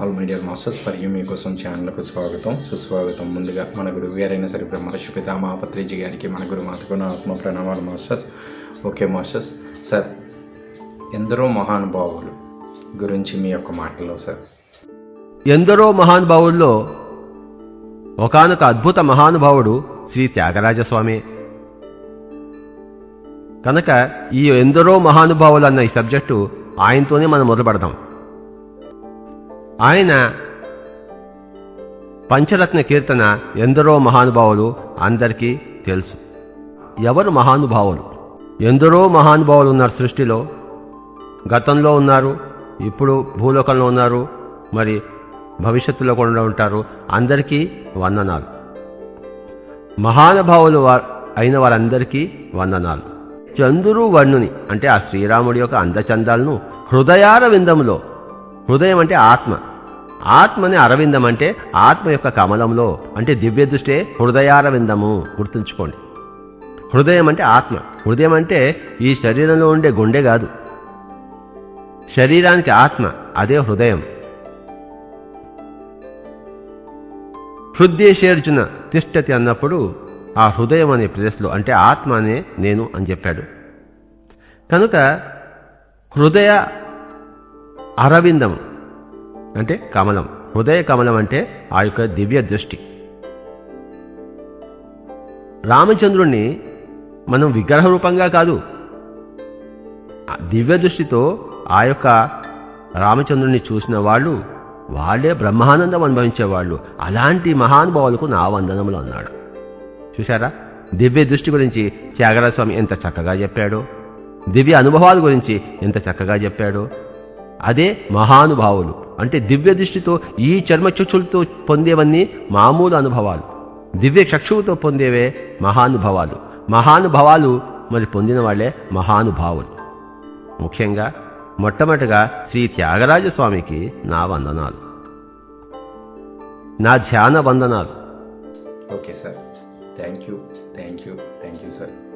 All my dear masters for you మీకోసం ఛానల్కు స్వాగతం. సుస్వాగతం. ముందుగా మన గురువు గారైన సరే బ్రహ్మర్షి పితామా పత్రిజీ గారికి మన గురుమాతకు నా ఆత్మ ప్రణామాలు మాస్టర్స్. Okay masters. సార్ ఎందరో మహానుభావులు గురించి మీ యొక్క మాటలో సార్. ఎందరో మహానుభావుల్లో ఒకానొక అద్భుత మహానుభావుడు శ్రీ త్యాగరాజస్వామి. కనుక ఈ ఎందరో మహానుభావులు అన్న ఈ సబ్జెక్టు ఆయనతోనే మనం మొదలుపెడదాం. ఆయన పంచరత్న కీర్తన ఎందరో మహానుభావులు అందరికీ తెలుసు. ఎవరు మహానుభావులు? ఎందరో మహానుభావులు ఉన్నారు సృష్టిలో. గతంలో ఉన్నారు ఇప్పుడు భూలోకంలో ఉన్నారు మరి భవిష్యత్తులో కూడా ఉంటారు. అందరికీ వందనాలు. మహానుభావులు అయిన వారందరికీ వందనాలు. చంద్రు వర్ణుని అంటే ఆ శ్రీరాముడి యొక్క అందచందాలను హృదయార విందములో హృదయం అంటే ఆత్మ ఆత్మని అరవిందం అంటే ఆత్మ యొక్క కమలంలో అంటే దివ్య దృష్టే హృదయారవిందము. గుర్తుంచుకోండి. హృదయం అంటే ఆత్మ. హృదయం అంటే ఈ శరీరంలో ఉండే గుండె కాదు. శరీరానికి ఆత్మ అదే హృదయం. హృదయేశేర్జున తిష్టతి అన్నప్పుడు ఆ హృదయం అనే ప్రదేశంలో అంటే ఆత్మ అనే నేను అని చెప్పాడు. కనుక హృదయ అరవిందం అంటే కమలం. హృదయ కమలం అంటే ఆ యొక్క దివ్య దృష్టి. రామచంద్రుణ్ణి మనం విగ్రహ రూపంగా కాదు దివ్య దృష్టితో ఆ యొక్క రామచంద్రుని చూసిన వాళ్ళు వాళ్ళే బ్రహ్మానందం అనుభవించేవాళ్ళు. అలాంటి మహానుభావులకు నా వందనములు అన్నాడు. చూశారా? దివ్య దృష్టి గురించి త్యాగరాజ స్వామి ఎంత చక్కగా చెప్పాడో. దివ్య అనుభవాల గురించి ఎంత చక్కగా చెప్పాడో. అదే మహానుభావులు. అంటే దివ్య దృష్టితో ఈ చర్మచక్షులతో పొందేవన్నీ మామూలు అనుభవాలు. దివ్య చక్షువుతో పొందేవే మహానుభవాలు. మహానుభవాలు మరి పొందిన వాళ్ళే మహానుభావులు. ముఖ్యంగా మొట్టమొదటిగా శ్రీ త్యాగరాజ స్వామికి నా వందనాలు. నా ధ్యాన వందనాలు. Okay sir. Thank you. Thank you. Thank you sir.